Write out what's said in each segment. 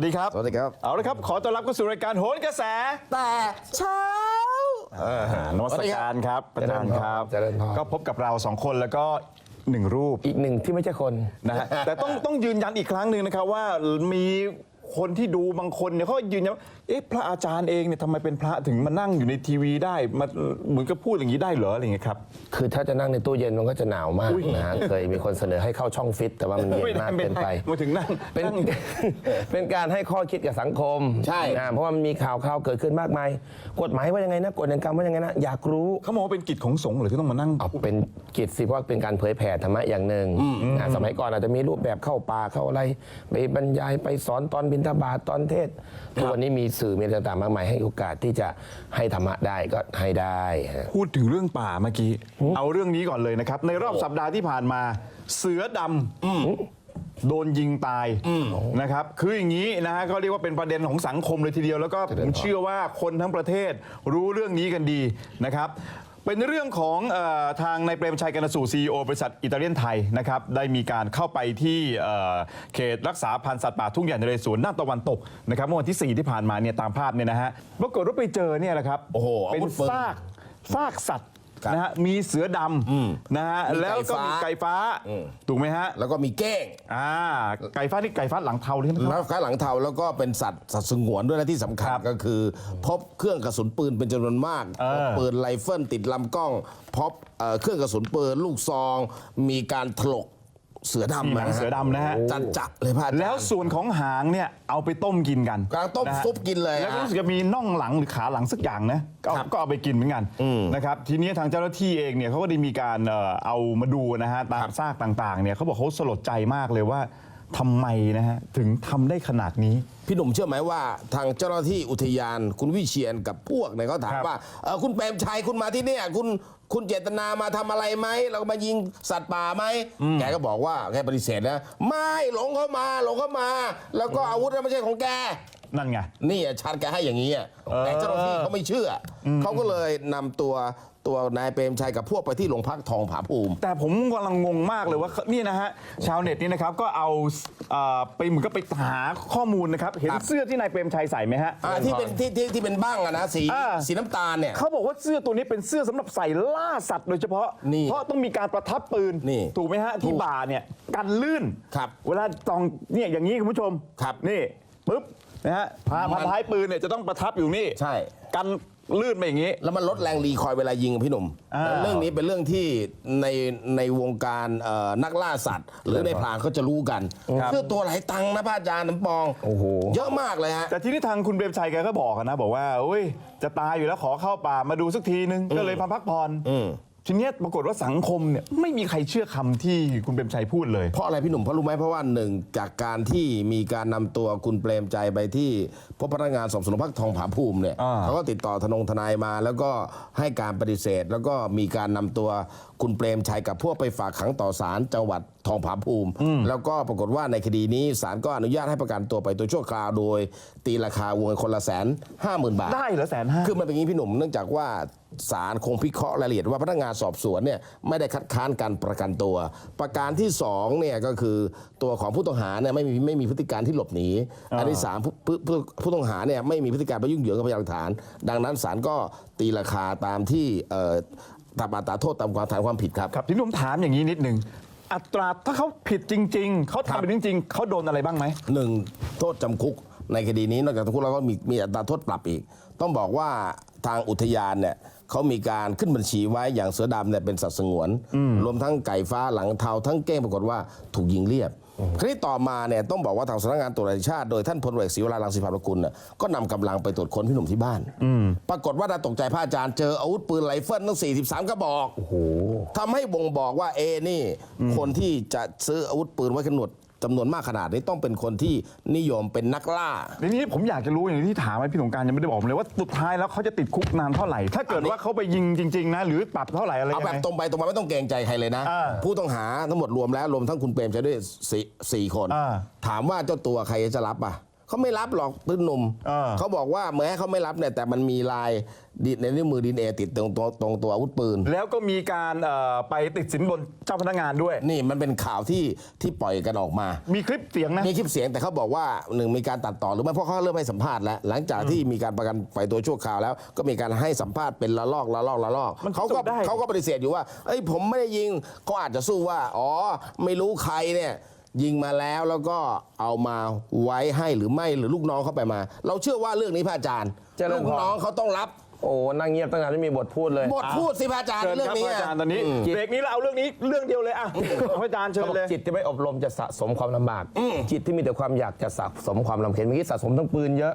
สวัสดีครับ สวัสดีครับ เอาละครับ ขอต้อนรับเข้าสู่รายการโหนกระแส แต่เช้านวัตการครับอาจารย์ครับเจริญพร ก็พบกับเราสองคนแล้วก็หนึ่งรูปอีกหนึ่งที่ไม่ใช่คนนะฮะแต่ต้องต้องยืนยันอีกครั้งหนึ่งนะครับว่ามี คนที่ดูบางคนเนี่ยเขาก็ยืนยันว่าเอ๊ะพระอาจารย์เองเนี่ยทำไมเป็นพระถึงมานั่งอยู่ในทีวีได้มาเหมือนกับพูดอย่างนี้ได้เหรออะไรอย่างเงี้ยครับ คือถ้าจะนั่งในตู้เย็นมันก็จะหนาวมากนะฮะเคยมีคนเสนอให้เข้าช่องฟิต แต่ว่ามันเย็นมากเกินไป มาถึงนั่งเป็นนั่ง เป็นการให้ข้อคิดกับสังคมใช่ นะเพราะว่ามันมีข่าวข่าวเกิดขึ้นมากมายกฎหมายว่ายังไงนะกฎแห่งกรรมว่ายังไงนะอยากรู้เขามองว่าเป็นกิจของสงฆ์เหรือที่ต้องมานั่ง เอาเป็นกิจสิเพราะว่าเป็นการเผยแผ่ธรรมะอย่างหนึ่งนะสมัยก่อนอาจจะมีรูปแบบเข้าป่าเข้าอะไร ไปบรรยายไปสอนตอนบิณฑบาตตอนเทศน์ทุกวันนี้มีสื่อมีอะไรต่างๆมากมายให้โอกาสที่จะให้ธรรมะได้ก็ให้ได้ฮะ พูดถึงเรื่องป่าเมื่อกี้ เอาเรื่องนี้ก่อนเลยนะครับ ในรอบสัปดาห์ที่ผ่านมา เสือดำโดนยิงตายนะครับ คืออย่างนี้นะฮะก็เรียกว่าเป็นประเด็นของสังคมเลยทีเดียว แล้วก็ผมเชื่อว่าคนทั้งประเทศรู้เรื่องนี้กันดีนะครับ เป็นเรื่องของเออทางนายเปรมชัยกนสูซีโอบริษัทอิตาเลียนไทยนะครับได้มีการเข้าไปที่เอ่อเขตรักษาพันธุ์สัตว์ป่าทุ่งใหญ่นเรศวรด้านตะวันตกนะครับเมื่อวันที่ 4 ที่ผ่านมาเนี่ยตามภาพเนี่ยนะฮะปรากฏว่าไปเจอเนี่ยแหละครับโอ้โหเป็นอาวุธปืน ซาก ซากสัตว์ ครับนะฮะมีเสือดำนะฮะมีแล้วก็มีไก่ไก่ฟ้าฟ้าอืมถูกไหมฮะแล้วก็มีเก้ง อ่าไก่ฟ้านี่ไก่ฟ้าหลังเทาใช่ไหมครับ แล้วข้างหลังเทาแล้วก็เป็นสัตว์สัตว์สงวนด้วยนะที่สำคัญครับก็คือ พบเครื่องกระสุนปืนเป็นจำนวนมากเออ พบปืนไรเฟิลติดลำกล้องพบเอ่อเครื่องกระสุนปืนลูกซอง มีการถลก เสือมีดำหนังเสือดำนะฮะ จัดจะเลยพระอาจารย์แล้วส่วนของหางเนี่ยเอาไปต้มกินกันกลางต้มนะฮะซุปกินเลยแล้วก็ฮะรู้สึกจะมีน่องหลังหรือขาหลังสักอย่างนะก็เอาครับก็เอาไปกินเหมือนกันนะครับทีนี้ทางเจ้าหน้าที่เองเนี่ยเขาก็ได้มีการเอ่อเอามาดูนะฮะตามซากต่างๆเนี่ยเขาบอกเขาสลดใจมากเลยว่า ทำไมนะฮะถึงทำได้ขนาดนี้ พี่หนุ่มเชื่อไหมว่าทางเจ้าหน้าที่อุทยานคุณวิเชียนกับพวกเนี่ยเขาถามครับว่าเออคุณเปรมชัยคุณมาที่เนี่ยคุณคุณเจตนามาทำอะไรไหมเรามายิงสัตว์ป่าไหมแกก็บอกว่าแกปฏิเสธนะ ไม่หลงเข้ามาหลงเข้ามา แล้วก็อาวุธนั้นไม่ใช่ของแก นั่นไง นี่อะชันแกให้อย่างนี้อะแต่เจ้าหน้าที่เขาไม่เชื่ออเขาก็เลยนำตัว ตัวนายเปรมชัยกับพวกไปที่โรงพักทองผาภูมิ แต่ผมกำลังงงมากเลยว่านี่นะฮะชาวเน็ตนี่นะครับก็เอาเอ่อไปเหมือนก็ไปหาข้อมูลนะครับ เห็นครับเสื้อที่นายเปรมชัยใส่ไหมฮะ อ่าที่เป็นที่ที่ที่เป็นบ้างอะนะสีอ่า สีน้ำตาลเนี่ย เขาบอกว่าเสื้อตัวนี้เป็นเสื้อสำหรับใส่ล่าสัตว์โดยเฉพาะ นี่เพราะต้องมีการประทับปืน นี่ถูกไหมฮะ ที่ถูกบ่าเนี่ยกันลื่น ครับเวลาตองเนี่ยอย่างนี้คุณผู้ชมครับนี่ปุ๊บนะฮะพามันพันท้ายปืนเนี่ยจะต้องประทับอยู่นี่ใช่ กัน ลื่นไปอย่างนี้ แล้วมันลดแรงรีคอยล์เวลายิงอะพี่หนุ่มอ่าแล้วเรื่องนี้เป็นเรื่องที่ในในวงการเอ่อนักล่าสัตว์ หรือในพรานเขาจะรู้กันเสื้อตัวหลายตังค์นะพระอาจารย์น้ำปองโอ้โห เยอะมากเลยฮะ แต่ที่นี่ทางคุณเบรมชัยแกก็บอกอะนะ บอกว่าโอ้ยจะตายอยู่แล้วขอเข้าป่ามาดูสักทีนึงก็เลยพาพักผ่อนอืม ทีเนี้ยปรากฏว่าสังคมเนี่ยไม่มีใครเชื่อคำที่คุณเบรมชัยพูดเลย เพราะอะไรพี่หนุ่มเพราะรู้ไหมเพราะว่าหนึ่งจากการที่มีการนำตัวคุณเปรมใจไปที่พบพนักงานสอบสวนโรงพักทองผาภูมิเนี่ยอ่า เขาก็ติดต่อทนงทนายมา แล้วก็ให้การปฏิเสธ แล้วก็มีการนำตัวคุณเปรมชัยกับพวกไปฝากขังต่อศาลจังหวัดทองผาภูมิ แล้วก็ปรากฏว่าในคดีนี้ศาลก็อนุญาตให้ประกันตัวไปตัวชั่วคราวโดย ตีราคาวงเงินคนละแสนห้าหมื่นบาท ได้เหรอแสนห้า คือมันเป็นอย่างนี้พี่หนุ่มเนื่องจากว่า ศาลคงพิเคราะห์รายละเอียดว่าพนักงานสอบสวนเนี่ยไม่ได้คัดค้านการประกันตัว ประการที่สองเนี่ยก็คือตัวของผู้ต้องหาเนี่ยไม่มีไม่มีพฤติการที่หลบหนีอันที่สามผู้ผู้ผู้ผู้ต้องหาเนี่ยไม่มีพฤติการไปยุ่งเหยิงกับพยานหลักฐาน ดังนั้นศาลก็ตีราคาตามที่เอ่อตามอัตราโทษตามความฐานความผิดครับครับทีนี้ผมถามอย่างนี้นิดนึงอัตราถ้าเขาผิดจริง ๆ เขาครับทำเป็นจริง ๆ เขาโดนอะไรบ้างไหมหนึ่งโทษจำคุกในคดีนี้นอกจากจำคุกแล้วก็มีมีอัตราโทษปรับอีก ต้องบอกว่าทางอุทยานเนี่ย เขามีการขึ้นบัญชีไว้อย่างเสือดำเนี่ยเป็นสัตว์สงวน รวมทั้งไก่ฟ้าหลังเทาทั้งเก้งปรากฏว่าถูกยิงเรียบคราวนี้ต่อมาเนี่ยต้องบอกว่าทางสำนักงานตรวจแห่งชาติโดยท่านพลเอกศรีวรารังสีพามกุลเนี่ยก็นำกำลังไปตรวจค้นพี่หนุ่มที่บ้าน ปรากฏว่าน่าตกใจพระอาจารย์เจออาวุธปืนไรเฟิลตั้ง 43 กระบอกทำให้บ่งบอกว่าเอนี่ คนที่จะซื้ออาวุธปืนไว้ขนวด จำนวนมากขนาดนี้ต้องเป็นคนที่นิยมเป็นนักล่า ทีนี้ผมอยากจะรู้อย่างที่ถามไว้พี่สงกรารยังไม่ได้บอกผมเลยว่าสุดท้ายแล้วเขาจะติดคุกนานเท่าไหร่ ถ้าเกิดว่าเขาไปยิงจริง ๆ นะ หรือปรับเท่าไหร่อะไรเอายังแบบไง ตรงไปตรงมาไม่ต้องเกรงใจใครเลยนะ อ่าผู้ต้องหาทั้งหมดรวมแล้วรวมทั้งคุณเปรมใช้ด้วยสี่สี่คน อ่า ถามว่าเจ้าตัวใครจะรับอะ เขาไม่รับหรอกปืนหนุ่มเออเขาบอกว่าแม้เขาไม่รับเนี่ยแต่มันมีลายดีในนิ้วมือดีเอติดตรงตัวตรงตัวอาวุธปืน แล้วก็มีการเอ่อไปติดสินบนเจ้าพนักงานด้วย นี่มันเป็นข่าวที่ที่ปล่อยกันออกมา มีคลิปเสียงนะ มีคลิปเสียงแต่เขาบอกว่าหนึ่งมีการตัดต่อหรือไม่เพราะเขาเริ่มให้สัมภาษณ์แล้ว หลังจากที่มีการประกันปล่อยตัวชั่วคราวแล้ว ก็มีการให้สัมภาษณ์เป็นละลอกละลอกละลอกมันเขาก็สู้ได้ เขาก็ปฏิเสธอยู่ว่า เอ้ยผมไม่ได้ยิงเขาอาจจะสู้ว่า อ๋อ ไม่รู้ใครเนี่ย ยิงมาแล้วแล้วก็เอามาไว้ให้หรือไม่หรือลูกน้องเขาไปมา เราเชื่อว่าเรื่องนี้พระอาจารย์เจริญพร ลูกน้องเขาต้องรับโอ้นั่งเงียบตั้งนานไม่มีบทพูดเลยบทพูดสิพระอาจารย์เชิญเรื่อคงรับนี้พระอาจารย์ตอนนี้อืมเบรกนี้เราเอาเรื่องนี้เรื่องเดียวเลยอะพระอาจารย์เชิญเลยจิตที่ไม่อบรมจะสะสมความลำบาก จิตที่มีแต่ความอยากจะสะสมความลำเค็ญเมื่อกี้สะสมทั้งปืนเยอะ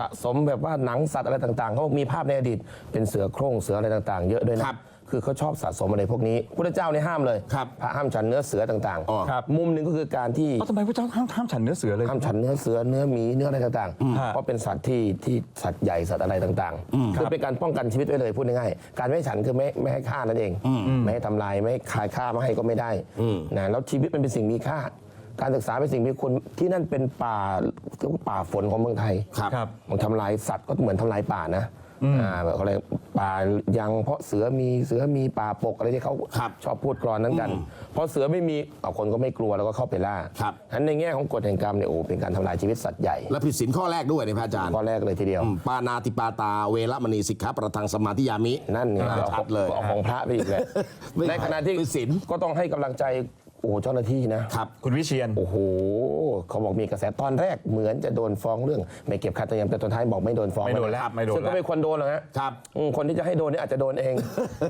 สะสมแบบว่าหนังสัตว์อะไรต่างๆเขาบอกมีภาพในอดีตเป็นเสือโคร่งเสืออะไรต่าง ๆ เยอะด้วยนะครับ คือเขาชอบสะสมอะไรพวกนี้พระเจ้าในยห้ามเลยครับพระห้ามฉันเนื้อเสือต่างอ๋อ ครับ มุมหนึ่งก็คือการที่ เอ้าทำไมพระเจ้าห้ามห้ามฉันเนื้อเสือเลย ห้ามฉันเนื้อเสือเนื้อหมีเนื้ออะไรต่างๆฮะเพราะเป็นสัตว์ที่ที่สัตว์ใหญ่สัตว์อะไรต่างๆคือเป็นการป้องกันชีวิตไว้เลยพูดง่ายๆการไม่ให้ฉันคือไม่ไม่ให้ฆ่านั่นเอง ไม่ให้ทำลายไม่ให้ขายฆ่าไม่ให้ก็ไม่ได้นะแล้วชีวิตมันเป็นสิ่งมีค่า การศึกษาเป็นสิ่งมีคุณที่นั่นเป็นป่าเรียกว่าป่าฝนของเมืองไทยครับครับมันทำลายสัตว์ก็เหมือนทำลายป่านะ อ่าแบบเขาเรียกป่ายังเพราะเสือมีเสือมีป่าปกอะไรที่เขาครับชอบพูดกรอนนั้นกัน เพราะเสือไม่มีเอาคนก็ไม่กลัวแล้วก็เข้าไปล่าครับ ฉะนั้นในแง่ของกฎแห่งกรรมเนี่ยโอ้เป็นการทำลายชีวิตสัตว์ใหญ่และผิดศีลข้อแรกด้วยในพระอาจารย์ข้อแรกเลยทีเดียว อืมปานาติปาตาเวรมณีสิกขาประทังสมาธิยามิ นั่นไงอ่าก็เอาชัดเลยก็เอาของพระไปอีกเลยไม่ในขณะที่เป็นศีล ก็ต้องให้กำลังใจ โอ้โหเจ้าหน้าที่นะครับ คุณวิเชียน โอ้โหเขาบอกมีกระแสตอนแรกเหมือนจะโดนฟ้องเรื่องไม่เก็บค่าธรรมเนียมแต่ตอนท้ายบอกไม่โดนฟ้องไม่โดนแล้วไม่โดนซึ่งก็แล้วไม่ควรโดนหรอกฮะครับอืมคนที่จะให้โดนเนี่ยอาจจะโดนเอง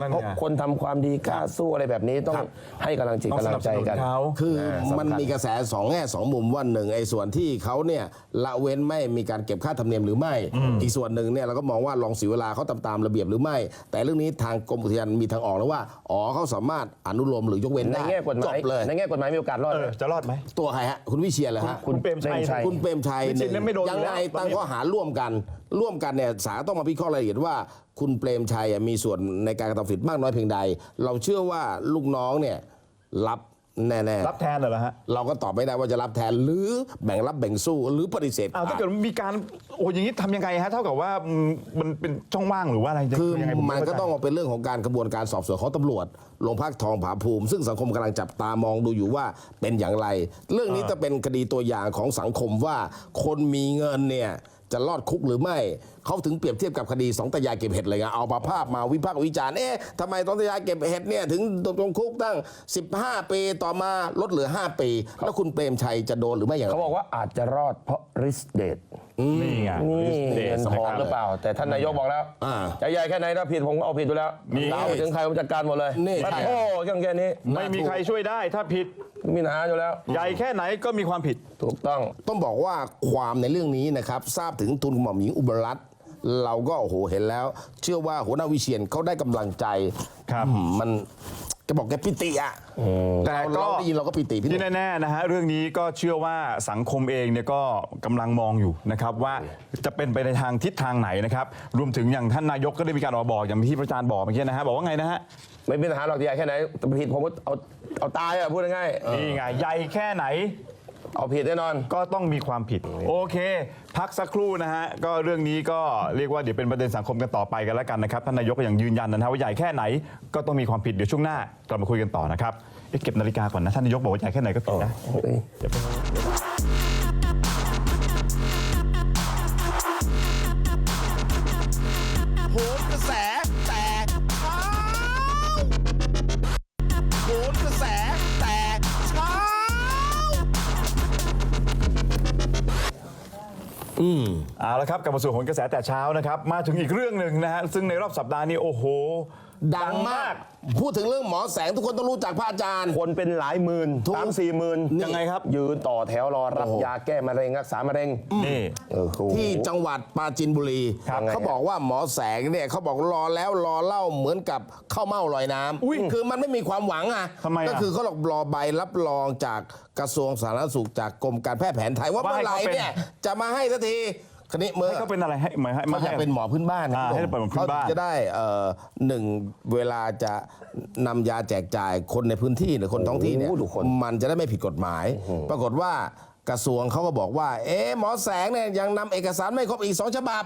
นั่นไง เพราะคนทำความดีกล้าสู้อะไรแบบนี้ต้องให้กำลังจิตต้องกำสลันังบใจสนุนกัน เขา คือสำคัญมันมีกระแสสองแง่สองมุมว่าหนึ่งไอ้ส่วนที่เขาเนี่ยละเว้นไม่มีการเก็บค่าธรรมเนียมหรือไม่ อีกส่วนหนึ่งเนี่ยเราก็มองว่าลองเสียเวลาเขาตามตามระเบียบหรือไม่ แต่เรื่องนี้ทางกรมอุทยานมีทางออกแล้วว่าอ๋อเขาสามารถอนุโลมหรือ ยกเว้นในได้แง่กฎหจมายบเลยในแง่กฎหมายมีโอกาสรอดเอไหม อจะรอดไหม ตัวใครฮะคุณวิเชียรเหรอฮะคุณเปรมชัยคุณเปรมชัยวิเชียรเนี่ยไม่โดนยังอยู่ไงแล้วตั้งข้อหาร่วมกัน ร่วมกันเนี่ยศาลต้องมาพิเคราะห์รายละเอียดว่า คุณเปรมชัยอะมีส่วนในการกระทำผิดมากน้อยเพียงใด เราเชื่อว่าลูกน้องเนี่ยรับแน่ๆรับแทนเหรอฮะเราก็ตอบไม่ได้ว่าจะรับแทนหรือแบ่งรับแบ่งสู้หรือปฏิเสธอ้าวถ้าเกิดมีการโอ้อย่างนี้ทำยังไงฮะเท่ากับว่าอืมมันเป็นช่องว่างหรือว่าอะไรคือยังไงผมันไเข้าก็ใจต้องเป็นเรื่องของการกระบวนการสอบสวนของตำรวจ โรงพักทองผาภูมิ ซึ่งสังคมกำลังจับตามองดูอยู่ว่าเป็นอย่างไร เรื่องนี้จะเป็นคดีตัวอย่างของสังคมว่า คนมีเงินเนี่ยจะรอดคุกหรือไม่เขาถึงเปรียบเทียบกับคดีสองตายายเก็บเห็ดเลยไงเอามาภาพมาวิพากษ์วิจารณ์เอ๊ะทำไมสองตายายเก็บเห็ดเนี่ยถึงโดนจำคุกตั้ง 15 ปีต่อมาลดเหลือ 5 ปี แล้วคุณเปรมชัยจะโดนหรือไม่อย่างไร เขาบอกว่าอาจจะรอดเพราะริสเดตนี่ไง นี่เดเงิชนทองหรือเปล่า แต่ท่านนายกบอกแล้วอ่าใจใหญ่แค่ไหนถ้าผิดผมก็เอาผิดอยู่แล้วนี่ดาวไปถึงใครผมจัดการหมดเลยนี่โอ้แค่แค่นี้ไม่มีใครช่วยได้ถ้าผิด มีปัญหาอยู่แล้ว ใหญ่แค่ไหนก็มีความผิด ถูกต้อง ต้องบอกว่าความในเรื่องนี้นะครับ ทราบถึงทุนหม่อมหญิงอุบลรัตน์ เราก็โอ้โหเห็นแล้ว เชื่อว่าหัวหน้าวิเชียนเขาได้กำลังใจครับอืมมันแกบอกแกปิติอะแต่เราก็ เราได้ยินเราก็ปิติพี่หนุ่ที่ม แน่ๆนะฮะเรื่องนี้ก็เชื่อว่าสังคมเองเนี่ยก็กำลังมองอยู่นะครับว่าจะเป็นไปในทางทิศทางไหนนะครับรวมถึงอย่างท่านนายกก็ได้มีการออกบอกอย่างที่พระอาจารย์บอกเมื่อกี้นะฮะบอกว่าไงนะฮะไม่มีปัญหาหรอกใหญ่แค่ไหนแต่ผิดผมก็เอาเอาตายอะพูดง่ายนี่ไงใหญ่แค่ไหน ๆเอาผิดแน่นอน ก็ต้องมีความผิด โอเค พักสักครู่นะฮะก็เรื่องนี้ก็เรียกว่าเดี๋ยวเป็นประเด็นสังคมกันต่อไปกันแล้วกันนะครับท่านนายกก็ยังยืนยันนะฮะว่าใหญ่แค่ไหนก็ต้องมีความผิดเดี๋ยวช่วงหน้ากลับมาคุยกันต่อนะครับเอ๊ะเก็บนาฬิกาก่อนนะท่านนายกบอกว่าใหญ่แค่ไหนก็ผิดนะโหนกระแส เอาละครับกลับมาสู่ผลกระแสแต่เช้านะครับ มาถึงอีกเรื่องหนึ่งนะฮะซึ่งในรอบสัปดาห์นี้โอ้โห ดังมาก พูดถึงเรื่องหมอแสงทุกคนต้องรู้จักพระอาจารย์ คนเป็นหลายหมื่นถูกสามสี่หมื่นยังไงครับ ยืนต่อแถวรอรับโอ้โหยาแก้มะเร็งรักษามะเร็งนี่เออโหที่จังหวัดปราจีนบุรีครับเขาบอกว่าหมอแสงเนี่ยเขาบอกรอแล้วรอเล่าเหมือนกับข้าวเม่าลอยน้อุ๊ยำคือมันไม่มีความหวังอะทำไมอะก็คือเขาหลอกรอใบรับรองจากกระทรวงสาธารณสุขจากกรมการแพทย์แผนไทยว่าว่าเมื่ให้อไหร่เขาเป็นเนี่ยจะมาให้สักที คันนี้เมื่อให้เขาเป็นอะไรให้หมายให้เขามาอให้ยากเป็นหมอพื้นบ้านนะอ่าพี่ให้เป็นหมอพื้นบ้านเขาจะได้เอ่อหนึ่งเวลาจะนำยาแจกจ่ายคนในพื้นที่หรือคนท้องที่เนี่ยโอ้โหดูคน มันจะได้ไม่ผิดกฎหมาย ปรากฏว่ากระทรวงเขาก็บอกว่า เอ๊ะหมอแสงเนี่ยยังนำเอกสารไม่ครบอีกสองฉบับ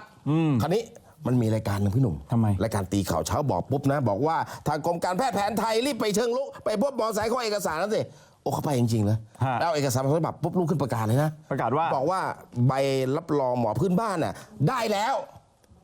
คราวนี้มันมีรายการหนึ่งพี่หนุ่มทำไม รายการตีข่าวเช้าบอกปุ๊บนะ บอกว่าทางกรมการแพทย์แผนไทยรีบไปเชิงลุกไปพบหมอแสงเขาเอาเอกสารนั้นสิ โอ้เขาไปจริงๆเลยฮะ แล้วเอาเอกสารมาฉบับปุ๊บลุกขึ้นประกาศเลยนะ ประกาศว่าบอกว่าใบรับรองหมอพื้นบ้านน่ะได้แล้ว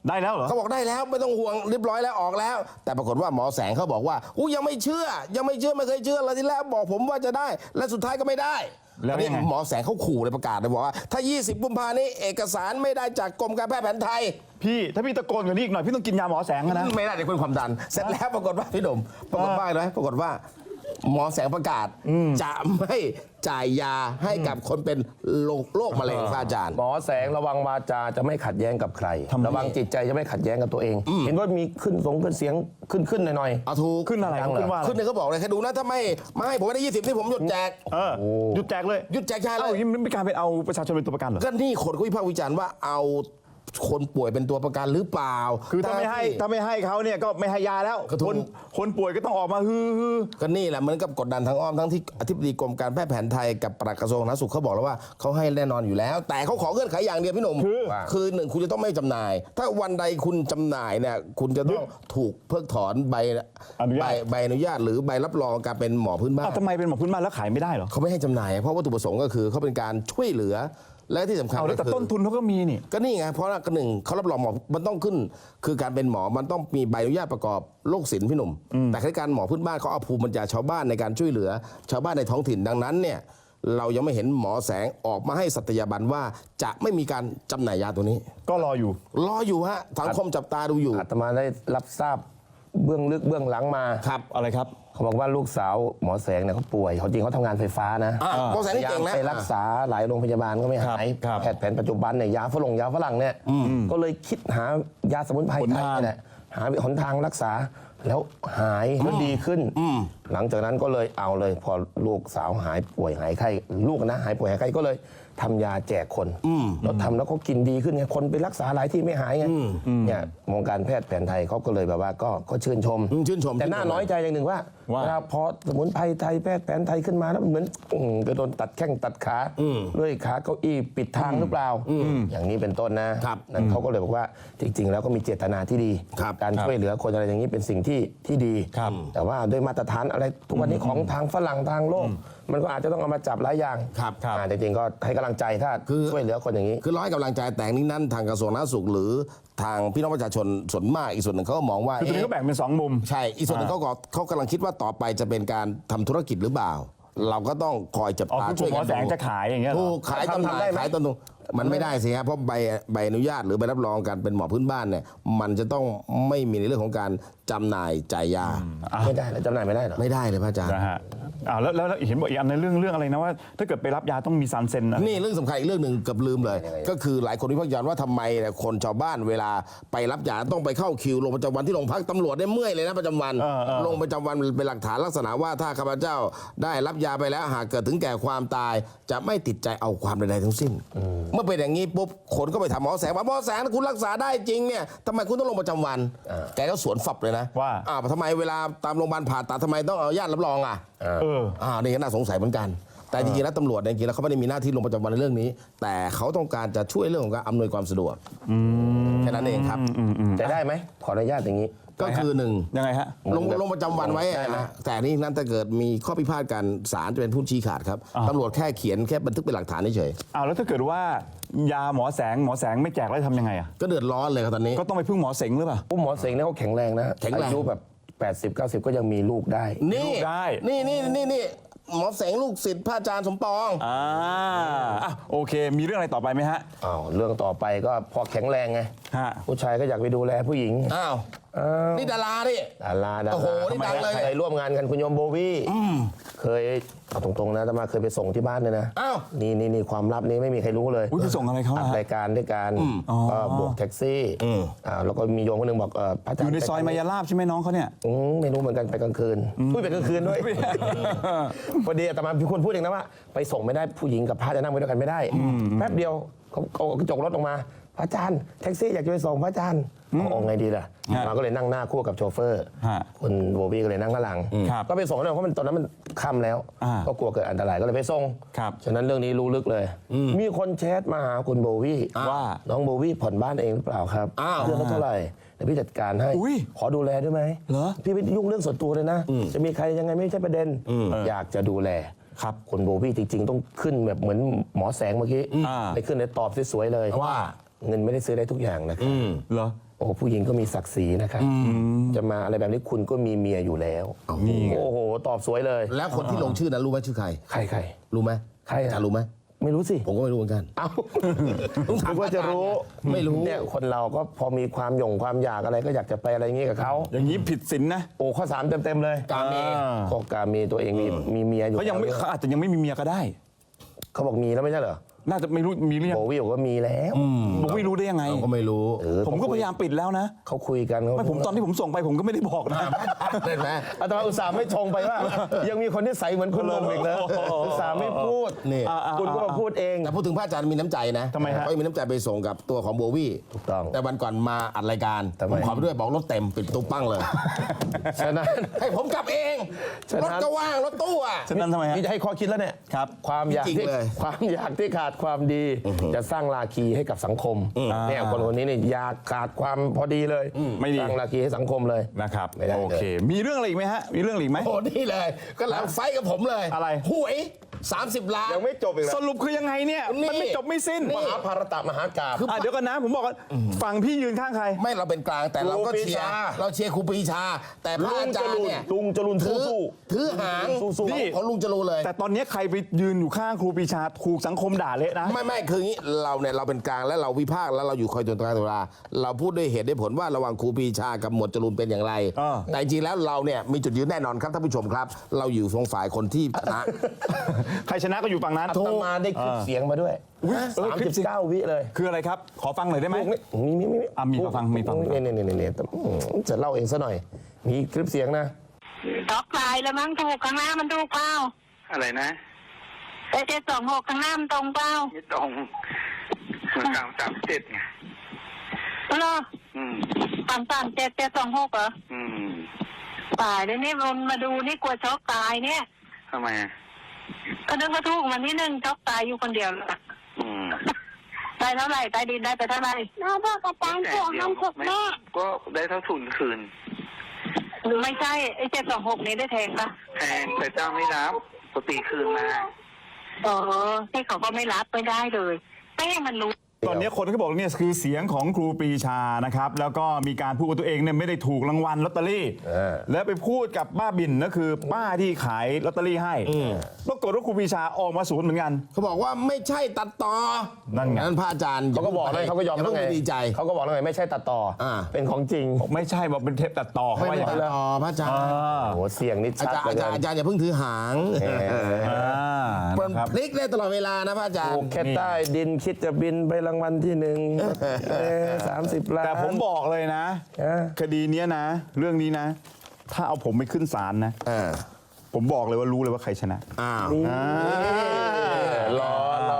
ได้แล้วเหรอ เขาบอกได้แล้วไม่ต้องห่วงเรียบร้อยแล้วออกแล้ว แต่ปรากฏว่าหมอแสงเขาบอกว่าอู้ยังไม่เชื่อ ยังไม่เชื่อไม่เคยเชื่อเลยที่แรกบอกผมว่าจะได้ และสุดท้ายก็ไม่ได้แล้วอันนี้ยังไงหมอแสงเขาขู่เลยประกาศเลยบอกว่า ถ้า 20 กุมภานี้เอกสารไม่ได้จากกรมการแพทย์แผนไทย พี่ถ้าพี่ตะโกนกว่านี้อีกหน่อยพี่ต้องกินยาหมอแสงนะ ไม่ได้เดี๋ยวเป็นความดัน เสร็จแล้วปรากฏว่าพี่หนุ่มปรากฏว่าอะไรปรากฏว่า หมอแสงประกาศจะไม่จ่ายยาให้กับคนเป็นโรคโรคมะเร็งพระอาจารย์ หมอแสงระวังวาจาจะไม่ขัดแย้งกับใครทำไมระวังจิตใจจะไม่ขัดแย้งกับตัวเอง เห็นว่ามีขึ้นสงขึ้นเสียงขึ้นขึ้นหน่อยเอาถูกขึ้นอะไรดังเหรอขึ้นว่าอะไรขึ้นเนี่ยเขาบอกเลยแค่ดูนะถ้าไม่ไม่ให้ผมไม่ได้ยี่สิบที่ผมหยุดแจกเออหยุดแจกเลยหยุดแจกชาเลเอ้ายอย่างนี้มันไม่การเป็นเอาประชาชนเป็นตัวประกันเหรอก็นี่คนก็วิพากษ์วิจารณ์ว่าเอา คนป่วยเป็นตัวประกันหรือเปล่าคือถ้าไม่ให้ที่ถ้าไม่ให้เขาเนี่ยก็ไม่ให้ยาแล้วก็ถูก คนคนป่วยก็ต้องออกมาฮือฮือก็นี่แหละเหมือนกับกดดันทางอ้อมทั้งที่อธิบดีกรมการแพทย์แผนไทยกับปลัดกระทรวงสาธารณสุขเขาบอกแล้วว่าเขาให้แน่นอนอยู่แล้ว แต่เขาขอเงื่อนไขอย่างเดียวพี่หนุ่มคือคือหนึ่งคุณจะต้องไม่จำหน่าย ถ้าวันใดคุณจำหน่ายเนี่ยคุณจะต้องถูกเพิกถอนใบอนุญาต ใบใบอนุญาต หรือใบรับรองการเป็นหมอพื้นบ้านอ้าวทำไมเป็นหมอพื้นบ้านแล้วขายไม่ได้เหรอ เขาไม่ให้จำหน่าย เพราะวัตถุประสงค์ก็คือเขาเป็นการช่วยเหลือ และที่สำคัญเอาแล้วก็แต่คือต้นทุนเขาก็มีนี่ ก็นี่ไงเพราะว่าหนึ่งเขารับรองหมอมันต้องขึ้น คือการเป็นหมอมันต้องมีใบอนุญาตประกอบโรคศิลป์พี่หนุ่ม แต่คือการหมอพื้นบ้านเขาเอาภูมิปัญญาชาวบ้านในการช่วยเหลือ ชาวบ้านในท้องถิ่นดังนั้นเนี่ยเรายังไม่เห็นหมอแสงออกมาให้สัตยาบันว่าจะไม่มีการจำหน่ายยาตัวนี้ ก็รออยู่ รออยู่ฮะสังคมจับตาดูอยู่ อาตมาได้รับทราบ เบื้องลึกเบื้องหลังมา ครับอะไรครับ เขาบอกว่าลูกสาวหมอแสงเนี่ยเขาป่วยเขาจริงเขาทำงานไฟฟ้านะอะหมอแสงนี่เก่งนะ พยายามไปรักษาหลายโรงพยาบาลก็ไม่หายครับแพทย์แผนปัจจุบันเนี่ยยาฝรั่งยาฝรั่งเนี่ยก็เลยคิดหายาสมุนไพรหนไทยทางนี่แหละหาหนทางรักษาแล้วหายแล้วดีขึ้น หลังจากนั้นก็เลยเอาเลย พอลูกสาวหายป่วยหายไข้ลูกนะหายป่วยหายไข้ก็เลย ทำยาแจกคนแล้วทำแล้วก็กินดีขึ้นไงคนไปรักษาหลายที่ไม่หายไงเนี่ยวงการแพทย์แผนไทยเขาก็เลยแบบว่าก็ก็ชื่นชมอืมชื่นชมแต่ชื่นชมน่าน้อยใจอย่างหนึ่งว่าว่าเวลาพอสมุนไพรไทยแพทย์แผนไทยขึ้นมาแล้วเหมือนอืมไปโดนตัดแข้งตัดขาด้วยขาเก้าอี้ปิดทางหรือเปล่า อย่างนี้เป็นต้นนะครับนั่นเขาก็เลยบอกว่าจริง ๆ แล้วก็มีเจตนาที่ดีครับการช่วยเหลือคนอะไรอย่างนี้เป็นสิ่งที่ที่ดี ครับ แต่ว่าด้วยมาตรฐานอะไรทุกวันนี้ของทางฝรั่งทางโลกมันก็อาจจะต้องเอามาจับหลายอย่างครับครับ อ่าแต่จริงๆก็ให้กำลังใจถ้าคือ ช่วยเหลือคนอย่างนี้ คือร้อยกำลังใจแต่นี้นั้นทางกระทรวงสาธารณสุขหรือทางพี่น้องประชาชนส่วนมากอีกส่วนหนึ่งเขาก็มองว่าคือตรงนี้เอ๊ะก็แบ่งเป็นสองมุม ใช่อีกส่วนหนึงเขาก็เขากำลังคิดว่าต่อไปจะเป็นการทำธุรกิจหรือเปล่า เราก็ต้องคอยจับอ๋อตาคือช่วยหมกัอนแสงดูจะขายอย่างเงี้ยเหรอ ถูกขายทำจำหน่าทำได้ยไหม ขายต้นทุน มันไม่ได้สิครับเพราะใบใบอนุญาตหรือใบรับรองการเป็นหมอพื้นบ้านเนี่ยมันจะต้องไม่มีในเรื่องของการจำหน่ายจ่ายยา ไม่ได้แล้วจำหน่ายไม่ได้เหรอไม่ได้เลยพระอาจารย์ นะฮะอ้าวแล้วแล้วแล้วเห็นบอกอีกอันในงเรื่องเรื่องอะไรนะว่า ถ้าเกิดไปรับยาต้องมีซันเซ็นนะนี่เรื่องสำคัญอีกเรื่องหนึ่งเกือบลืมเลย ก็คือหลายคนวิพากษ์วิจารณ์ว่าทำไมเนี่ยคนชาวบ้านเวลาไปรับยาต้องไปเข้าคิวลงประจำวันที่โรงพักตำรวจได้เมื่อยเลยนะประจำวันเออเออ ลงประจำวันเป็นหลักฐานลักษณะว่าถ้าข้าพเจ้าได้รับยาไปแล้วหากเกิดถึงแก่ความตายจะไม่ติดใจเอาความใดๆทั้งสิ้นเมื่อเป็นอย่างนี้ปุ๊บคนก็ไปถามหมอแสงว่าหมอแสงคุณรักษาได้จริงเนี่ยทำไมคุณต้องลงประจำวันแกก็สวนฝับเลยนะว่า อ้าวทำไมเวลาตามโรงพยาบาลผ่าตัดทำไมต้องเอาญาติรับรองอะ เออ อ่านี่ก็น่าสงสัยเหมือนกัน แต่จริงๆแล้วตำรวจเนี่ยจริงๆแล้วเขาไม่ได้มีหน้าที่ลงประจำวันในเรื่องนี้ แต่เขาต้องการจะช่วยเรื่องของการอำนวยความสะดวกแค่นั้นเองครับ จะได้ไหมขออนุญาตอย่างนี้ ก็คือหนึ่งยังไงฮะลงลงประจำวันไว้ได้ไหมนะแต่นี่นั้นถ้าเกิดมีข้อพิพาทกันศาลจะเป็นผู้ชี้ขาดครับอ่าตำรวจแค่เขียนแค่บันทึกเป็นหลักฐานเฉยอ้าวแล้วถ้าเกิดว่ายาหมอแสงหมอแสงไม่แจกแล้วทำยังไงอะๆก็เดือดร้อนเลยครับตอนนี้ก็ต้องไปพึ่งหมอเสงหรือเปล่าอุ้มหมอเสงเนี่ยเขาแข็งแรงนะแข็งแรงอายุแบบ80 90 ก็ยังมีลูกได้ นี่ลูกได้ นี่นี่นี่นี่ หมอแสงลูกศิษย์พระอาจารย์สมปองอ่าอะโอเค มีเรื่องอะไรต่อไปไหมฮะอ้าวเรื่องต่อไปก็พอแข็งแรงไง ฮะ ผู้ชายก็อยากไปดูแลผู้หญิงอ้าวอ้าวนี่ดาราดิ ดาราดาราโอ้โหนี่ดังเลย เคยร่วมงานกันคุณโยมโบวี่เคย เอาตรงๆนะแต่มาเคยไปส่งที่บ้านเลยนะอ้าว นี่นี่นี่ความลับนี้ไม่มีใครรู้เลยอุ๊ยไปส่งอะไรเขาล่ะอัดรายการด้วยกันอ๋อ ก็บวกแท็กซี่อ่าแล้วก็มีโยมคนหนึงบอกเออพระอาจารอย์ยู่ในซอยมายาลาบใช่ไหมน้องเขาเนี่ย อืมไม่รู้เหมือนกันไปกลางคืนพูดไปกลางคืนด้วยพอดีอาตมาพี่คนพูดเองนะว่า ไปส่งไม่ได้ผู้หญิงกับพระจะนั่งไปด้วยกันไม่ได้ แป๊บเดียวเขาเอากระจกรถออกมาพพ ระอาจารย์แท็กซี่อยากจะไปส่งพระอาจารย์เอาไงดีล่ะฮะเราก็เลยนั่งหน้าคู่กับโชเฟอร์ฮะคุณโบวี่ก็เลยนั่งข้างหลังครับก็ไปส่งเลยเพราะมันตอนนั้นมันค่ำแล้วอ่าก็กลัวเกิดอันตรายก็เลยไปส่งครับฉะนั้นเรื่องนี้รู้ลึกเลย มีคนแชทมาหาคุณโบวี่ว่าน้องโบวี่ผ่อนบ้านเองหรือเปล่าครับอ้าวเดือนละเท่าไหร่เดี๋ยวพี่จัดการให้อุ๊ยขอดูแลได้ไหมเหรอ พี่ไม่ยุ่งเรื่องส่วนตัวเลยนะ จะมีใครยังไงไม่ใช่ประเด็น อยากจะดูแล ครับคุณโบวี่จริง ๆ ต้องขึ้นแบบเหมือนหมอแสงเมื่อกี้อ่าไปขึ้นเลยตอบสวยๆเลยว่า เงินไม่ได้ซื้อได้ทุกอย่างนะครับเหรอโอ้ผู้หญิงก็มีศักดิ์ศรีนะครับจะมาอะไรแบบนี้คุณก็มีเมียอยู่แล้วนี่ไงโอ้โห ตอบสวยเลย แล้วคนที่ลงชื่อนั้นรู้ไหมชื่อใคร ใครใครรู้ไหมใครอะอาจารย์รู้ไหมไม่รู้สิ ผมก็ไม่รู้เหมือนกัน เอ้าต้องถามนึกว่าจะรู้ ไม่รู้เนี่ยคนเราก็พอมีความหย่งความอยากอะไรก็อยากจะไปอะไรอย่างงี้กับเขา อย่างนี้ผิดศีลนะ โอ้ข้อสามเต็มๆเลย กาเมอ่าก็กามีตัวเองมีมีเมียอยู่เขายังไม่แล้วเขาอาจจะยังไม่มีเมียก็ได้ เขาบอกมีแล้วไม่ใช่เหรอ น่าจะไม่รู้มีหรือยังโบวี่บอกว่ามีแล้วผมไม่รู้ได้ยังไง เราก็ไม่รู้เออผมก็พยายามปิดแล้วนะเขาคุยกันเขาไม่ผมตอนที่ผมส่งไปผมก็ไม่ได้บอกนะเห็นไหมอาตมาอุตส่าห์ไม่ชงไปว่า ยังมีคนที่ใสเหมือนคุณลมอีกนะอุตส่าห์ไม่พูดนี่คุณก็มาพูดเอง แต่พูดถึงพระอาจารย์มีน้ำใจนะทำไมฮะ เขามีน้ำใจไปส่งกับตัวของโบวี่ถูกต้องแต่วันก่อนมาอัดรายการทำไมผมขอไปด้วยบอกรถเต็มปิดประตูปั้งเลยฉะนั้นให้ผมกลับเองฉะนั้นรถก็ว่างรถตู้อะ ฉะนั้นทำไมฮะ นี่จะให้ข้อคิดแล้วเนี่ยครับ ความอยากจริงที่เลย ความอยากที่ขาดความดี จะสร้างราคีให้กับสังคมเนี่ยคนคนนี้เนี่ยอยากขาดความพอดีเลยไม่ดี สร้างราคีให้สังคมเลย นะครับไม่ได้เลย โอเค มีเรื่องอะไรอีกไหมฮะ มีเรื่องอะไรอีกไหม โอ้นี่เลยก็หลังไฟท์กับผมเลยอะไร หวย 30 ล้าน ยังไม่จบอีกสแล้วรุปคือยังไงเนี่ย นี่ มันไม่จบไม่สิ้นมหาภารตะมหากาบอะเดี๋ยวกันนะ ผมบอกว่าฝั่งพี่ยืนข้างใคร ไม่เราเป็นกลางแต่เราก็ครูปรีเชียร์ชาเราเชียร์ครูปรีชา แต่พระอาจารย์เนี่ยลุงจรูนถือสู้ถือหางสู้ๆของของลุงจรูนเลย แต่ตอนนี้ใครไปยืนอยู่ข้างครูปรีชาถูกสังคมด่าเละนะ ไม่ไม่คืออย่างนี้เราเนี่ยเราเป็นกลางและเราวิพากษ์แล้วเราอยู่คอยจนตราตุลาเราพูดด้วยเหตุด้วยผลว่าระหว่างครูปรีชากับหมวดจรูนเป็นอย่างไร อ่า แต่จริงๆแล้วเราเนี่ยมีจุดยืนแน่นอนครับท่านผู้ชมครับ เราอยู่ตรงฝ่ายคนที่ชนะใครชนะก็อยู่ฝั่งนั้นอาตมาได้คลิปเสียงมาด้วยอุ๊ยเออสามคลิสิปบเสียง เก้าวิเลยคืออะไรครับ ขอฟังหน่อยได้ไหมมีมีมีอะมีฟังมีฟัง เนี่ยเนี่ยเนี่ยเนี่ยจะเล่าเองซะหน่อย มีคลิปเสียงนะล็อกลายแล้วมั้งถูกข้างหน้ามันถูกเปล่าอะไรนะไอเจ็ดสองหกข้างหน้ามันตรงเปล่าไม่ตรงมันสามสามเจ็ดไงเหรออืม สามสามเจ็ดเจ็ดสองหกเหรออืมตายเลยนี่มันมาดูนี่กลัวช็อกตายเนี่ยทำไมอะ ก็นึกว่าถูกมันนี่หนึ่งช็อกตายอยู่คนเดียวเลยอืมได้เท่าไหร่ตายดินได้ไปเท่าไหร่น้าบอกอาจารย์แต่เดียวไม่ก็ได้เท่าทุนคืน ไม่ใช่ไอเจ็ดสองหกนี้ได้แทงปะแทงแต่เจ้าไม่รับปกติคืนมาเออที่เขาก็ไม่รับไม่ได้เลยแม่มันรู้ ตอนนี้คนเขาบอกเนี่ยคือเสียงของครูปรีชานะครับ แล้วก็มีการพูดว่าตัวเองเนี่ยไม่ได้ถูกรางวัลลอตเตอรี่เออแล้วไปพูดกับป้าบินก็คือป้าที่ขายลอตเตอรี่ให้ปรากฏว่าครูปรีชาออกมาศูนย์เหมือนกัน เขาบอกว่าไม่ใช่ตัดต่อนั่นไงพระอาจารย์เขาก็บอกเลยเขาก็ยอมแล้แล้ววไงไงดีใจเขาก็บอกแล้วไงไม่ใช่ตัดต่ออาเป็นของจริงไม่ใช่บอกเป็นเทปตัดต่อเขาไม่ว่าอได้ย่างตันั้ดนต่อพระอาจารย์อ่าโอ้โหเสียงนี่อาชัดจารย์เหลอายจารย์นะอาจารย์อย่าเพิ่งถือหางอ่ามันนะครับพลิกได้ตลอดเวลานะพระอาจารปลูย์กแค่ใต้ดินคิดจะบินไปรางวัลที่หนึ่งสามสิบล้านแต่ผมบอกเลยนะเออคดีเนี้ยนะ เรื่องนี้นะ ถ้าเอาผมไปขึ้นศาลนะอ่าผมบอกเลยว่ารู้เลยว่าใครชนะอ้าวรอรอนี่บอกแล้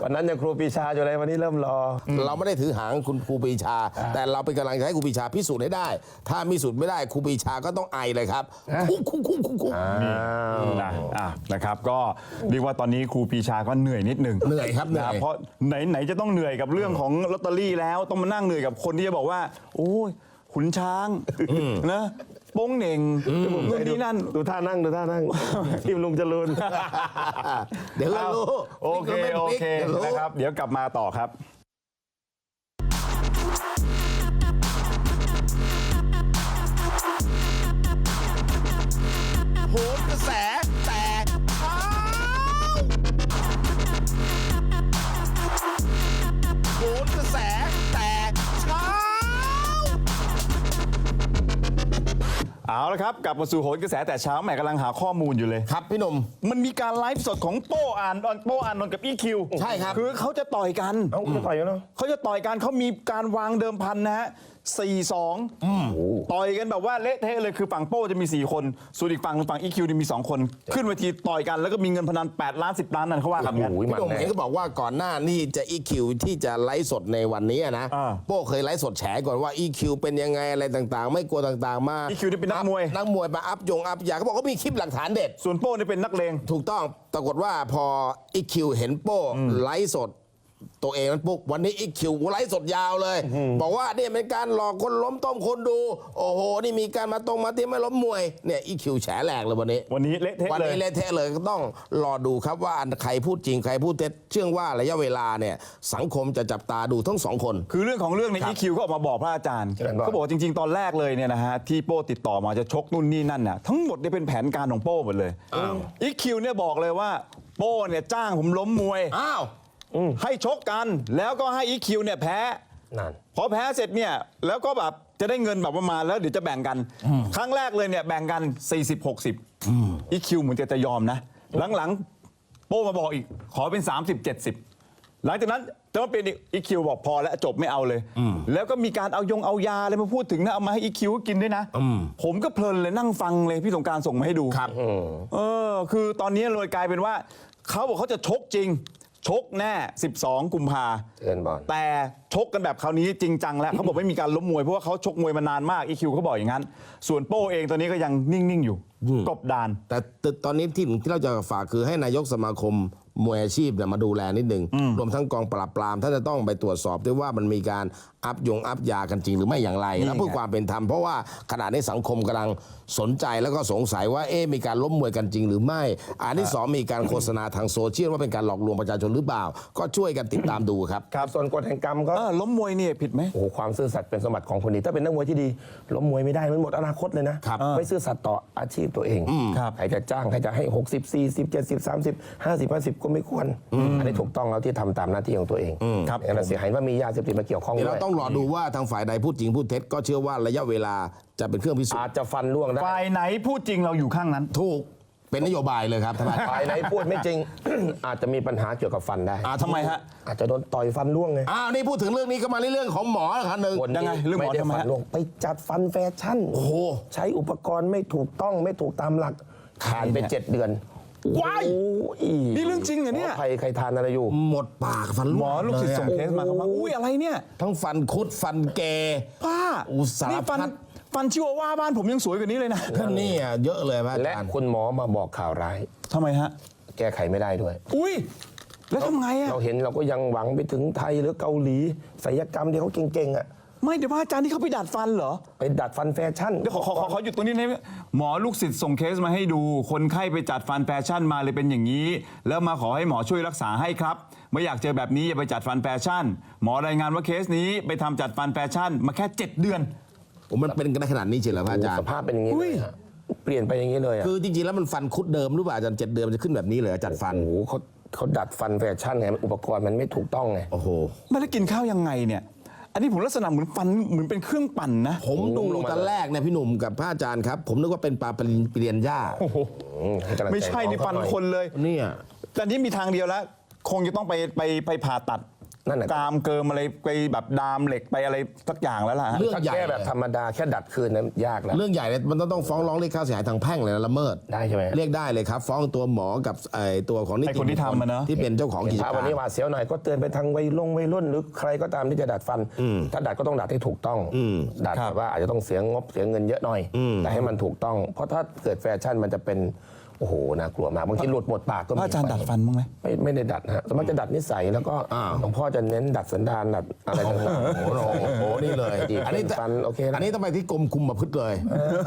ววันนั้นยังครูปีชาอยู่เลยวันนี้เริ่มรอ เราไม่ได้ถือหางคุณครูปรีชา แต่เราเป็นกำลังใจให้ครูปรีชาพิสูจน์ให้ได้ ถ้าพิสูจน์ไม่ได้ครูปรีชาก็ต้องไอเลยครับคุกคุกคุกคุกคุกนะอะนะครับก็เรียกว่าตอนนี้ครูปรีชาก็เหนื่อยนิดหนึงเหนื่อยครับเหนื่อย นะเพราะไหนไหนจะต้องเหนื่อยกับเรื่องของลอตเตอรี่แล้วต้องมานั่งเหนื่อยกับคนที่จะบอกว่า โอ้ยขุนช้างนะ โป้งเหน่งนู่นนี่นั่น ดูท่านั่งดูท่านั่ง ทีมลุงจรูนเดี๋ยวก็รู้โอเคโอเคดี๋ยวรู้นะครับ เดี๋ยวกลับมาต่อครับโหนกระแส เช้าเอาละครับกลับมาสู่โหนกระแสแต่เช้าแหม่กำลังหาข้อมูลอยู่เลย ครับพี่หนุ่ม มันมีการไลฟ์สดของโป้อ่านโป้อ่านนนท์กับอีคิวใช่ครับ คือเขาจะต่อยกันเอ้าจะต่อยกันเนาะเขาจะต่อยกันเขามีการวางเดิมพันนะฮะสี่สองต่อยกันแบบว่าเละเทะเลยคือฝั่งโป้จะมี 4 คน ส่วนอีกฝั่งฝั่งอีคิวมี 2 คน ขึ้นเวทีต่อยกันแล้วก็มีเงินพนัน 8 ล้าน 10 ล้านนั่นเขาว่ากันงั้นโอ้โหพี่หนุ่มมันแน่เห็นก็บอกว่าก่อนหน้านี่จะ EQ ที่จะไลฟ์สดในวันนี้นะอ่าโป้เคยไลฟ์สดแฉก่อนว่า EQ เป็นยังไงอะไรต่างๆ ไม่กลัวต่างๆ มา EQ นี่เป็นนักมวย นักมวยมาอัพยงอัพยาเขาบอกว่ามีคลิปหลักฐานเด็ด ส่วนโป้นี่เป็นนักเลง ถูกต้องปรากฏว่าพออีคิวเห็นโป้ไลฟ์สด ตัวเองนั้นปุ๊บวันนี้อีคิวไลฟ์สดยาวเลย บอกว่าเนี่ยเป็นการหลอกคนล้มต้มคนดู โอ้โห นี่มีการมาตรงมาเตรียมไม่ล้มมวยเนี่ยอีคิวแฉแหลกเลยวันนี้ วันนี้เละเทะวันเลยนี้เละเทะเลยก็ต้องรอดูครับว่าอันใครพูดจริงใครพูดเท็จเชื่องว่าระยะเวลาเนี่ยสังคมจะจับตาดูทั้งสองคน คือเรื่องของเรื่องในครัอีบคิวเขาออกมาบอกพระอาจารย์เชิญบอกเขาบอกว่าจริง ๆ ตอนแรกเลยเนี่ยนะฮะที่โป้ติดต่อมาจะชกนู่นนี่นั่นน่ะทั้งหมดเนี่ยเป็นแผนการของโป้หมดเลยอีคิวเนี่ยบอกเลยว่าโป้เนี่ยจ้างผมล้มมวยอ้าว ให้ชกกันแล้วก็ให้อีคิวเนี่ยแพ้ นั่น พอแพ้เสร็จเนี่ยแล้วก็แบบจะได้เงินแบบประมาณแล้วเดี๋ยวจะแบ่งกัน ครั้งแรกเลยเนี่ยแบ่งกัน 40 60อีคิวเหมือนจะจะยอมนะ หลังๆ โป้มาบอกอีกขอเป็น 30 70 หลังจากนั้นจะมาเป็นอีคิวบอกพอแล้วจบไม่เอาเลย แล้วก็มีการเอายงเอายาอะไรมาพูดถึงนะเอามาให้อีคิวกินด้วยนะ ผมก็เพลินเลยนั่งฟังเลยพี่สงกรารส่งมาให้ดูครับเออคือตอนนี้เลยกลายเป็นว่าเขาบอกเขาจะชกจริง ชกแน่ 12 กุมภาเชิญบอลแต่ชกกันแบบคราวนี้จริงจังแล้ว เขาบอกไม่มีการล้มมวยเพราะว่าเขาชกมวยมานานมากอีคิวเขาบอกอย่างนั้น ส่วนโป้เองตอนนี้ก็ยังนิ่ง ๆ อยู่ กบดาน แต่ตอนนี้ที่ที่เราจะฝากคือให้นายกสมาคมมวยอาชีพเนี่ยมาดูแลนิดหนึ่งรวมทั้งกองปราบปรามถ้าจะต้องไปตรวจสอบด้วยว่ามันมีการ อัพยงอัพยากันจริงหรือไม่อย่างไรนี่และเพื่อไง ความเป็นธรรมเพราะว่าขณะนี้สังคมกำลังสนใจแล้วก็สงสัยว่าเอ๊ะมีการล้มมวยกันจริงหรือไม่ อันที่สองมีการโฆษณาทางโซเชียลว่าเป็นการหลอกลวงประชาชนหรือเปล่า ก็ช่วยกันติดตามดูครับ ครับส่วนกฎแห่งกรรมก็เออล้มมวยเนี่ยผิดไหม โอ้โหความซื่อสัตย์เป็นสมบัติของคนดีถ้าเป็นนักมวยที่ดีล้มมวยไม่ได้มันหมดอนาคตเลยนะครับ ไม่ซื่อสัตย์ต่ออาชีพตัวเองครับ ใครจะจ้างใครจะให้ 60 40 70 30 50 50 ก็ไม่ควร อันนี้ถูกต้องแล้วที่ทำตามหน้าที่ของตัวเองครับอย่างนั้นเสียหายว่ามียาเสพติดมาเกี่ยวข้องเดี๋ยวด้วเรายต้องรอดูว่าทางฝ่ายใดพูดจริงพูดเท็จก็เชื่อว่าระยะเวลาจะเป็นเครื่องพิสูจอาจน์จะฟันล่วงได้ฝ่ายไหนพูดจริงเราอยู่ข้างนั้น ถูกเป็นนโยบายเลยครับท่านฝ่ายไหนพูดไม่จริง อาจจะมีปัญหาเกี่ยวกับฟันได้ อ่าทำไมฮะอาจจะโดนต่อยฟันล่วงไงอ้าวนี่พูดถึงเรื่องนี้ก็มาในเรื่องของหมอนะครับหนึ่งคนยังไงเรื่องหมอไม่ได้ทำไมฟันฮะล่วงไปจัดฟันแฟชั่น โอ้โห ใช้อุปกรณ์ไม่ถูกต้องไม่ถูกตามหลักผ่านไปเนี่ยเจ็ดเดือน ว้ายโอ้ยนี่เรื่องจริงเหรอเนี่ย ใครใครทานอะไรอยู่ หมดปากฟันหมอลูกศิษย์ส่งเลยเคสมาเขาว่าอุ้ยอะไรเนี่ยอะทั้งฟันคุดฟันเกป้าอุสารนี่ฟันพัดฟันชิวาว่าบ้านผมยังสวยกว่านี้เลยนะก็นี่อะเยอะเลยพระอาและจารย์คุณหมอมาบอกข่าวร้าย ทำไมฮะ แก้ไขไม่ได้ด้วย อุ้ยแล้วทำไงอะ เราเห็นเราก็ยังหวังไปถึงไทยหรือเกาหลีศัลยกรรมที่เขาเก่งๆอะ ไม่เดี๋ยวพระอาจารย์ที่เขาไปดัดฟันเหรอ ไปดัดฟันแฟชั่น เดี๋ยวขอขอขอขอหยุดตรงนี้นะหมอลูกศิษย์ส่งเคสมาให้ดู คนไข้ไปจัดฟันแฟชั่นมาเลยเป็นอย่างนี้ แล้วมาขอให้หมอช่วยรักษาให้ครับ ไม่อยากเจอแบบนี้อย่าไปจัดฟันแฟชั่น หมอรายงานว่าเคสนี้ไปทำจัดฟันแฟชั่น มาแค่ 7 เดือนโอ้มันเป็นกันได้ขนาดนี้เฉยเหรอพระอาจารสย์ ภาพเป็นอย่างนี้เลยอะเปลี่ยนไปอย่างนี้เลยอะคือจริงๆแล้วมันฟันคุดเดิมหรือเปล่าอาจารย์เจ็ดเดือนมันจะขึ้นแบบนี้เลยจัดฟัน โอ้โหเขาเขาดัดฟันแฟชั่นไงอุปกรณ์มันไม่ถูกต้องไง โอ้โห ไม่ได้กินข้าวยังไงเนี่ย อันนี้ผมลักษณะเหมือนฟันเหมือนเป็นเครื่องปั่นนะ ผมดูลงมา ตอนแรกเนี่ยพี่หนุ่มกับพระอาจารย์ครับ ผมนึกว่าเป็นปลาปริญปริญญาอืมให้กำลังใจไม่ใช่นี่องฟันเขาหอยคนเลย เนี่ย แต่อันนี้มีทางเดียวแล้ว คงจะต้องไปไปไปผ่าตัด นั่นน่ะกรามเกิมอะไรไปแบบดามเหล็กไปอะไรสักอย่างแล้วล่ะฮะ เรื่อง ถ้าใหญ่แก้แบบธรรมดาแค่ดัดคืนนั้นยากแล้ว เรื่องใหญ่เลยมันต้องต้องฟ้องร้องเรียกค่าเสียหายทางแพ่งเลยนะละเมิดได้ใช่ไหม เรียกได้เลยครับ ฟ้องตัวหมอกับไอ้ตัวของนิไอ้ติคนที่ทำอะเนอะที่เป็นเจ้าของเห็นกิจภาพกาวันนี้หรวาดเสียวหน่อยก็เตือนไปทางวัยลงวัยรุ่นหรือใครก็ตามที่จะดัดฟัน ถ้าดัดก็ต้องดัดให้ถูกต้อง ดัดครับแบบว่าอาจจะต้องเสียงบเสียเงินเยอะหน่อย แต่ให้มันถูกต้อง เพราะถ้าเกิดแฟชั่นมันจะเป็น โอ้โหน่ากลัวมากบางทีหลุดหมดปากก็พมีระอาจารย์ดัดฟันบ้างไหมไม่ไม่ได้ดัดนะฮะสมมติจะดัดนิสัยแล้วก็หลวงพ่อจะเน้นดัดสันดานดัดอะไรต่างๆโอ้โหโอ้โหนี่เลยดีอันนี้ฟันโอเคนะอันนี้ต้องไปที่กรมคุมประพฤติเลย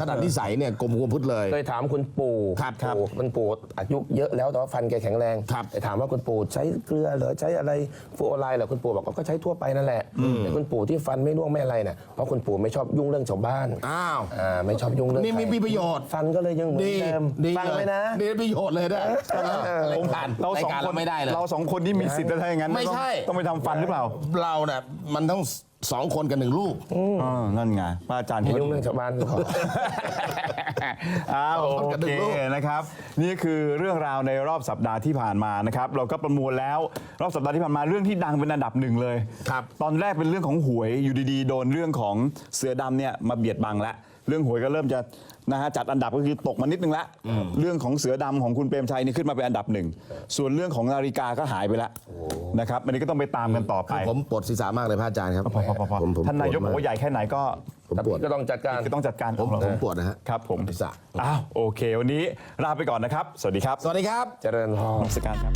ขนาดนิสัยเนี่ยกรมคุมประพฤติเลยเคยถามคุณปู่ครับครับปู่คุณปู่อายุเยอะแล้วแต่ว่าฟันแกแข็งแรงครับไปถามว่าคุณปู่ใช้เกลือเหรือใช้อะไรฟูโอไลน์เหรอคุณปู่บอกว่าก็ใช้ทั่วไปนั่นแหละแต่คุณปู่ที่ฟันไม่ร่วงไม่อะไรเนี่ยเพราะคุณปู่ไม่ชอบยุ่งเรื่องชาวบ้านอ้าวอ่าไม่ชอบยุ่งเรื่องนี่มีใครมีประโยชน์ฟันก็เลยยังเหมือนเดิมดีฟังเลยไว้นะนี่ประโยชน์เลยนะรายการเรารายสองการคนเราไม่ได้เลยเราสองคนนี่มีสิทธิ์อะไรอย่างนั้นไม่ใช่ต้องต้องไปทำฟันหรือเปล่า เราเนี่ยมันต้องสองคนกับหนึ่งลูกอ่านั่นไงป้าอาจารย์อย่าเขายุ่งเรื่องชาวบ้านขออ้าวสองคนกับหนึ่โองเคลูกนะครับ นี่คือเรื่องราวในรอบสัปดาห์ที่ผ่านมานะครับ เราก็ประมวลแล้วรอบสัปดาห์ที่ผ่านมาเรื่องที่ดังเป็นอันดับหนึ่งเลยครับตอนแรกเป็นเรื่องของหวยอยู่ดีๆ โดนเรื่องของเสือดำเนี่ยมาเบียดบังแล้ว เรื่องหวยก็เริ่มจะนะฮะจัดอันดับก็คือตกมานิดนึงละเรื่องของเสือดำของคุณเปรมชัยนี่ขึ้นมาเป็นอันดับหนึ่งส่วนเรื่องของนาฬิกาก็หายไปแล้วนะครับอันนี้ก็ต้องไปตามกันต่อไปผมปวดศีรษะมากเลยพระอาจารย์ครับพอพอพอพอผมผมท่านนายกปบวดอกว่าใหญ่แค่ไหนก็ผมปวดก็ต้องจัดการก็ต้องจัดการผมผมปวดนะฮะครับผมศีรษะอ้าวโอเค วันนี้ลาไปก่อนนะครับ สวัสดีครับ สวัสดีครับเจริญพรนมัสการครับ